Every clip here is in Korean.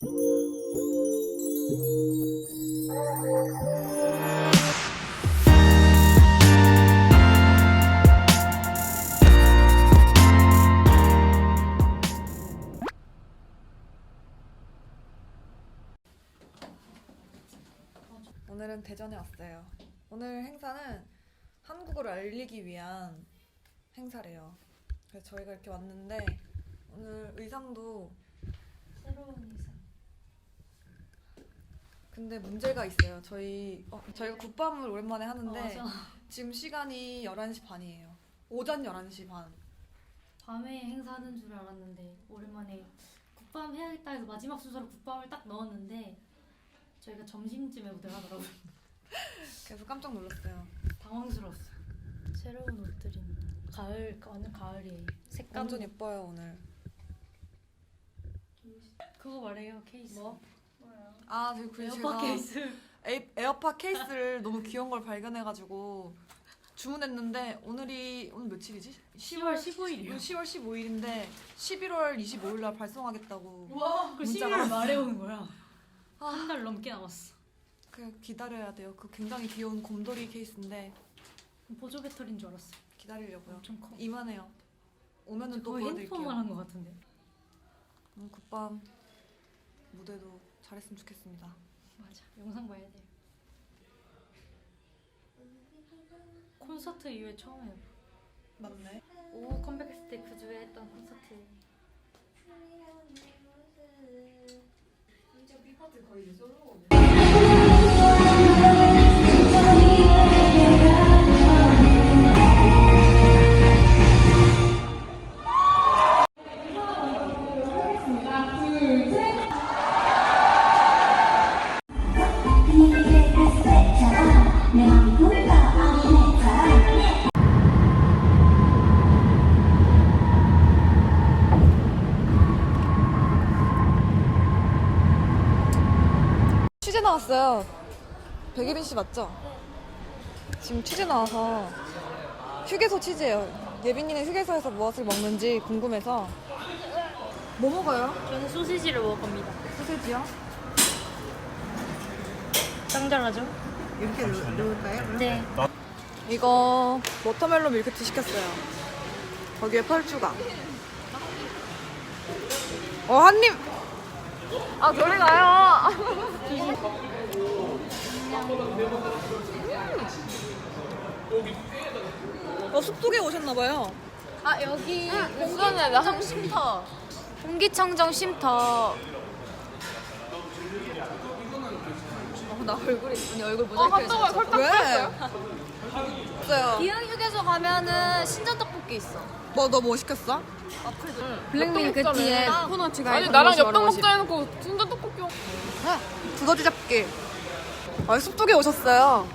오늘은 대전에 왔어요. 오늘 행사는 한국어를 알리기 위한 행사래요. 그래서 저희가 이렇게 왔는데 오늘 의상도 새로운 의상. 근데 문제가 있어요. 저희 어, 저희가 굿밤을 오랜만에 하는데 맞아. 지금 시간이 11시 반이에요. 오전 11시 반. 밤에 행사하는 줄 알았는데 오랜만에 국밤 해야겠다 해서 마지막 순서로 국밤을 딱 넣었는데 저희가 점심쯤에 무대를 하더라고요. 그래서 깜짝 놀랐어요. 당황스러웠어요. 새로운 옷들입니다. 가을 완전 가을이에요. 색감 완전 예뻐요 오늘. 그거 말해요 케이스. 뭐? 아, 저 그리고 에어팟 제가 케이스. 에이, 에어팟 케이스를 너무 귀여운 걸 발견해가지고 주문했는데 오늘이 오늘 며칠이지? 10월 15일이요. 10월 15일인데 11월 25일 날 발송하겠다고. 와, 그 문자가 11월 말에 오는 거야. 아. 한달 넘게 남았어. 그 기다려야 돼요. 그 굉장히 귀여운 곰돌이 케이스인데 보조 배터리인 줄 알았어. 기다리려고요. 엄청 커. 이만해요. 오면은 또 거의 보여드릴게요. 핸드폰만 한 것 같은데. 오늘 굿밤 무대도 잘했으면 좋겠습니다. 맞아. 영상 봐야 돼. 콘서트 이후에 처음이에요. 맞네. 오 컴백했을 때 그 주에 했던 콘서트. 취재 나왔어요. 백예빈 씨 맞죠? 지금 취재 나와서 휴게소 취재예요. 예빈이는 휴게소에서 무엇을 먹는지 궁금해서 뭐 먹어요? 저는 소시지를 먹을 겁니다. 소세지요? 짱잘하죠? 이렇게 넣을까요? 네. 이거 워터멜론 밀크티 시켰어요. 거기에 펄추가. 어, 한 입! 아, 저리 가요! 어, 숲속에 오셨나봐요. 아 여기 공기청정 쉼터 공기청정 쉼터 어, 나 얼굴이 언니 얼굴 모자이크 해서 왜? 없어요. 기흥 휴게소 가면은 신전 떡볶이 있어 뭐, 너 뭐 시켰어? 블랙민크 티에 코코넛이가 아니 나랑 엽떡 먹자 해놓고 진짜 떡볶이 먹 두더지 잡기. 아, 숲속에 오셨어요.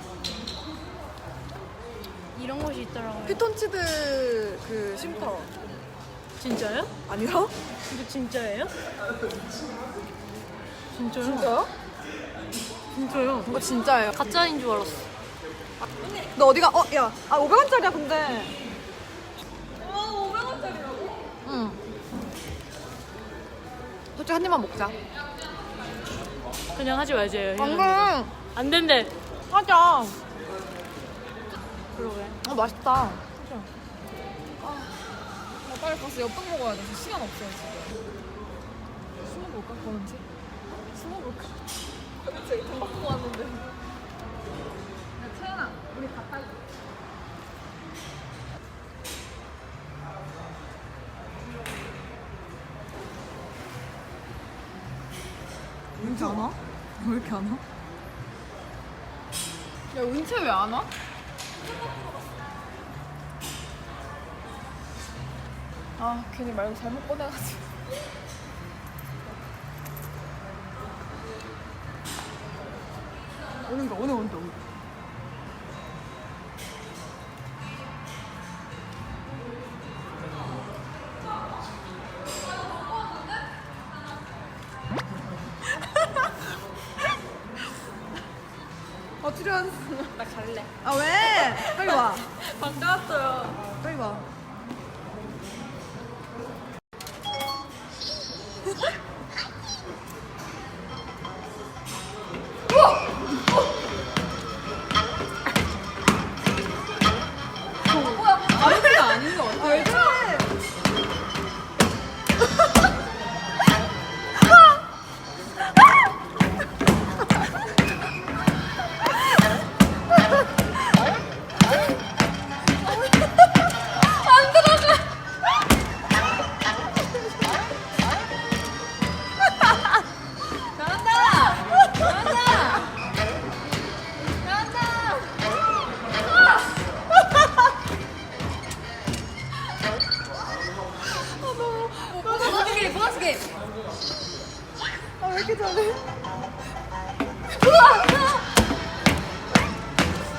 이런 곳이 있더라고요. 피톤치드 그 쉼터. 진짜요? 아니요? 근데 진짜예요? 진짜요? 진짜요? 진짜요? 이거 진짜예요. 가짜인 줄 알았어. 너 어디가? 어, 야. 아, 500원짜리야, 근데. 아, 500원짜리라고? 응. 솔직히 한 입만 먹자. 그냥 하지 말자요. 방금 안 된대. 하자. 그러게. 아, 맛있다. 아, 나 빨리 가서 엽떡 먹어야 돼. 지금 시간 없어요, 지금. 술 먹을까, 그런지? 술 먹을까? 그렇지, 돈 받고 왔는데. 야, 채연아, 우리 갔다 올게. 왜 이렇게 안 와? 왜 이렇게 안 와? 야 은채 왜 안 와? 아 괜히 말고 잘못 꺼내가지고 오는가, 오늘 온다, 오늘. 출연. 나 갈래 아, 왜? 빨리 와. 반가웠어요 빨리 와.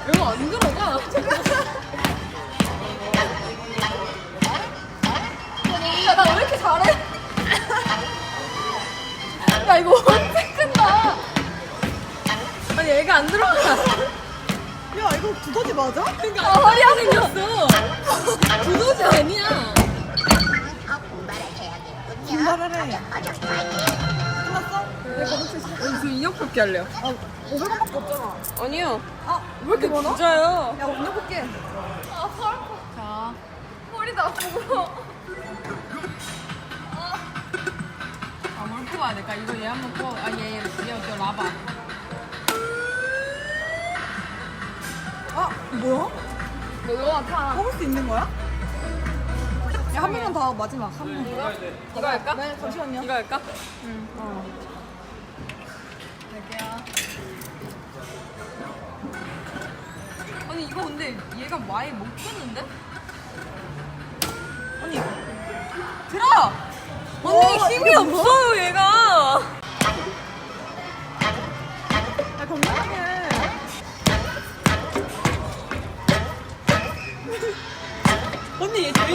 이거 안 들어가. 야, 나 왜 이렇게 잘해? 야, 이거 언제 끝나? 아니, 얘가 안 들어가. 야, 이거 두더지 맞아? 그러니까 허리가 생겼어. 두더지 아니야. 분발을 해. 끝났어? 오늘 저 인형 뽑기 할래요. 아, 500원 밖에 없잖아. 아니요. 아, 왜 이렇게 많아? 진짜요. 야, 언니 볼게. 아, 팔 아파. 자. 머리도 아프고. 아, 뭘 뽑아야 될까? 이거 얘 한번 뽑아. 아, 얘, 얘, 얘, 얘 라바. 아, 뭐야? 너 이거 같아. 뽑을 수 있는 거야? 야, 한 번만 더 마지막. 한 번. 이거? 이거 할까? 네, 잠시만요. 이거 할까? 응. 어. 할게요. 아니, 이거 근데 얘가 많이 못 켰는데? 언니. 들어! 언니 와, 힘이? 없어요, 얘가.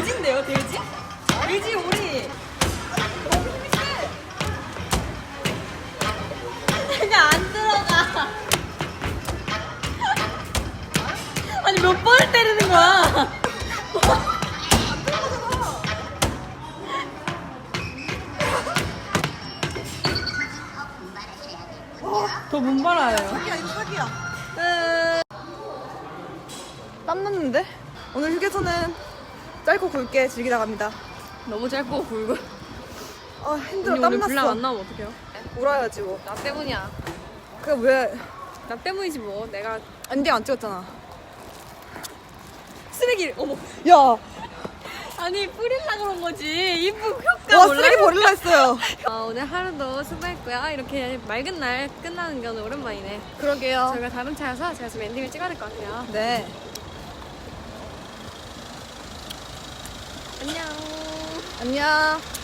돼지인데요, 돼지? 돼지 우리. 그냥 안 들어가. 아니 몇 번을 때리는 거야? 더못 말아요. 사기야, 이거 사기야. 땀 났는데? 오늘 휴게소는 짧고 굵게 즐기다 갑니다. 너무 짧고 굵고. 아, 힘들어. 언니 땀 오늘 분량 났어. 안 나오면 어떡해요? 울어야지 뭐. 나 때문이야. 그 왜? 나 때문이지 뭐. 내가 엔딩 안 찍었잖아. 쓰레기 어머. 야, 아니 뿌릴라 그런 거지. 이쁜 효과? 쓰레기 버릴라 했어요. 어, 오늘 하루도 수고했고요. 이렇게 맑은 날 끝나는 게 오늘 오랜만이네. 그러게요. 저희가 다른 차여서 제가 좀 엔딩을 찍어야 될 것 같아요. 네. 안녕. 안녕.